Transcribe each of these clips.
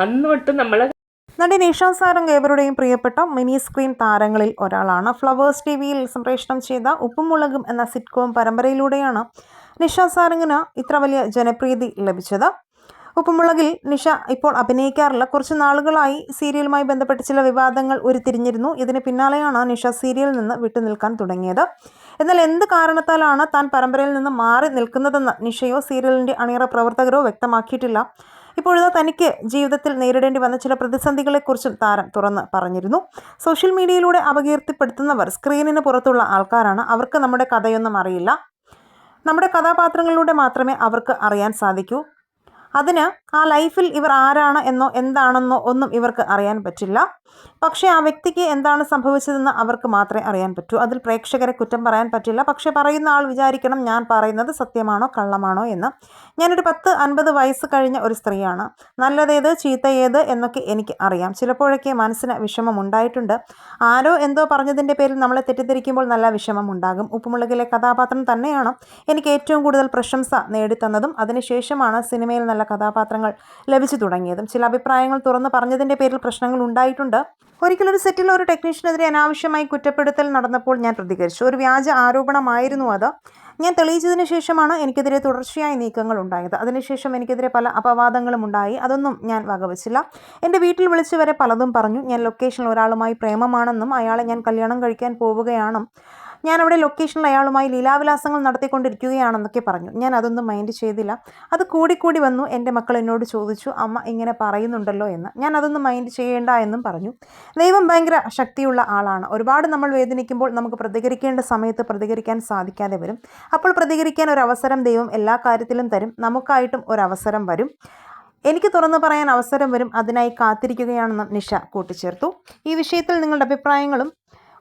അന്ന് തൊട്ട് നമ്മൾ നടി നിഷ സാരംഗ് ഏവരുടെയും പ്രിയപ്പെട്ട മിനി സ്ക്രീൻ താരങ്ങളിൽ ഒരാളാണ്. ഫ്ലവേഴ്സ് ടി വിയിൽ സംപ്രേഷണം ചെയ്ത ഉപ്പുമുളകും എന്ന സിറ്റ്കോം പരമ്പരയിലൂടെയാണ് നിഷ സാരംഗിന് ഇത്ര വലിയ ജനപ്രീതി ലഭിച്ചത്. ഉപ്പുമുളകിൽ നിഷ ഇപ്പോൾ അഭിനയിക്കാറില്ല. കുറച്ച് നാളുകളായി സീരിയലുമായി ബന്ധപ്പെട്ട് ചില വിവാദങ്ങൾ ഉരുത്തിരിഞ്ഞിരുന്നു. ഇതിന് പിന്നാലെയാണ് നിഷ സീരിയലിൽ നിന്ന് വിട്ടുനിൽക്കാൻ തുടങ്ങിയത്. എന്നാൽ എന്ത് കാരണത്താലാണ് താൻ പരമ്പരയിൽ നിന്ന് മാറി നിൽക്കുന്നതെന്ന് നിഷയോ സീരിയലിന്റെ അണിയറ പ്രവർത്തകരോ വ്യക്തമാക്കിയിട്ടില്ല. ഇപ്പോഴത്തെ തനിക്ക് ജീവിതത്തിൽ നേരിടേണ്ടി വന്ന ചില പ്രതിസന്ധികളെക്കുറിച്ചും താരം തുറന്ന് പറഞ്ഞിരുന്നു. സോഷ്യൽ മീഡിയയിലൂടെ അപകീർത്തിപ്പെടുത്തുന്നവർ സ്ക്രീനിന് പുറത്തുള്ള ആൾക്കാരാണ്. അവർക്ക് നമ്മുടെ കഥയൊന്നും അറിയില്ല. നമ്മുടെ കഥാപാത്രങ്ങളിലൂടെ മാത്രമേ അവർക്ക് അറിയാൻ സാധിക്കൂ. അതിന് ആ ലൈഫിൽ ഇവർ ആരാണ് എന്നോ എന്താണെന്നോ ഒന്നും ഇവർക്ക് അറിയാൻ പറ്റില്ല. പക്ഷേ ആ വ്യക്തിക്ക് എന്താണ് സംഭവിച്ചതെന്ന് അവർക്ക് മാത്രമേ അറിയാൻ പറ്റൂ. അതിൽ പ്രേക്ഷകരെ കുറ്റം പറയാൻ പറ്റില്ല. പക്ഷേ പറയുന്ന ആൾ വിചാരിക്കണം ഞാൻ പറയുന്നത് സത്യമാണോ കള്ളമാണോ എന്ന്. ഞാനൊരു പത്ത് അൻപത് വയസ്സ് കഴിഞ്ഞ ഒരു സ്ത്രീയാണ്. നല്ലതേത് ചീത്തയേത് എന്നൊക്കെ എനിക്ക് അറിയാം. ചിലപ്പോഴൊക്കെ മനസ്സിന് വിഷമം ഉണ്ടായിട്ടുണ്ട്. ആരോ എന്തോ പറഞ്ഞതിന്റെ പേരിൽ നമ്മളെ തെറ്റിദ്ധരിക്കുമ്പോൾ നല്ല വിഷമം ഉണ്ടാകും. ഉപ്പുമുളകിലെ കഥാപാത്രം തന്നെയാണ് എനിക്ക് ഏറ്റവും കൂടുതൽ പ്രശംസ നേടിത്തന്നതും. അതിനുശേഷമാണ് സിനിമയിൽ നല്ല കഥാപാത്രങ്ങൾ ലഭിച്ചു തുടങ്ങിയതും. ചില അഭിപ്രായങ്ങൾ തുറന്നു പറഞ്ഞതിന്റെ പേരിൽ പ്രശ്നങ്ങൾ ഉണ്ടായിട്ടുണ്ട്. ഒരിക്കലൊരു സെറ്റിൽ ഒരു ടെക്നീഷ്യനെതിരെ അനാവശ്യമായി കുറ്റപ്പെടുത്തൽ നടന്നപ്പോൾ ഞാൻ പ്രതികരിച്ചു. ഒരു വ്യാജ ആരോപണമായിരുന്നു അത്. ഞാൻ തെളിയിച്ചതിന് ശേഷമാണ് എനിക്കെതിരെ തുടർച്ചയായ നീക്കങ്ങൾ ഉണ്ടായത്. അതിനുശേഷം എനിക്കെതിരെ പല അപവാദങ്ങളും ഉണ്ടായി. അതൊന്നും ഞാൻ വകവച്ചില്ല. എന്റെ വീട്ടിൽ വിളിച്ചു വരെ പലതും പറഞ്ഞു. ഞാൻ ലൊക്കേഷനിൽ ഒരാളുമായി പ്രേമമാണെന്നും അയാളെ ഞാൻ കല്യാണം കഴിക്കാൻ പോവുകയാണ് ഞാൻ അവിടെ ലൊക്കേഷനിൽ അയാളുമായി ലീലാവിലാസങ്ങൾ നടത്തിക്കൊണ്ടിരിക്കുകയാണെന്നൊക്കെ പറഞ്ഞു. ഞാൻ അതൊന്നും മൈൻഡ് ചെയ്തില്ല. അത് കൂടിക്കൂടി വന്നു. എന്റെ മക്കൾ എന്നോട് ചോദിച്ചു അമ്മ ഇങ്ങനെ പറയുന്നുണ്ടല്ലോ എന്ന്. ഞാൻ അതൊന്നും മൈൻഡ് ചെയ്യേണ്ട എന്നും പറഞ്ഞു. ദൈവം ഭയങ്കര ശക്തിയുള്ള ആളാണ്. ഒരുപാട് നമ്മൾ വേദനിക്കുമ്പോൾ നമുക്ക് പ്രതികരിക്കേണ്ട സമയത്ത് പ്രതികരിക്കാൻ സാധിക്കാതെ വരും. അപ്പോൾ പ്രതികരിക്കാൻ ഒരു അവസരം ദൈവം എല്ലാ കാര്യത്തിലും തരും. നമുക്കായിട്ടും ഒരു അവസരം വരും. എനിക്ക് തുറന്നു പറയാൻ അവസരം വരും. അതിനായി കാത്തിരിക്കുകയാണെന്നും നിഷ കൂട്ടിച്ചേർത്തു. ഈ വിഷയത്തിൽ നിങ്ങളുടെ അഭിപ്രായങ്ങളും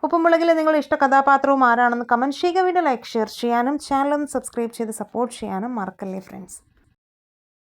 ഉപ്പുമുളകിലെ നിങ്ങളുടെ ഇഷ്ട കഥാപാത്രവും ആരാണെന്ന് കമന്റ് ചെയ്യുക. വീണ്ടും ലൈക്ക് ഷെയർ ചെയ്യാനും ചാനൽ ഒന്ന് സബ്സ്ക്രൈബ് ചെയ്ത് സപ്പോർട്ട് ചെയ്യാനും മറക്കല്ലേ ഫ്രണ്ട്സ്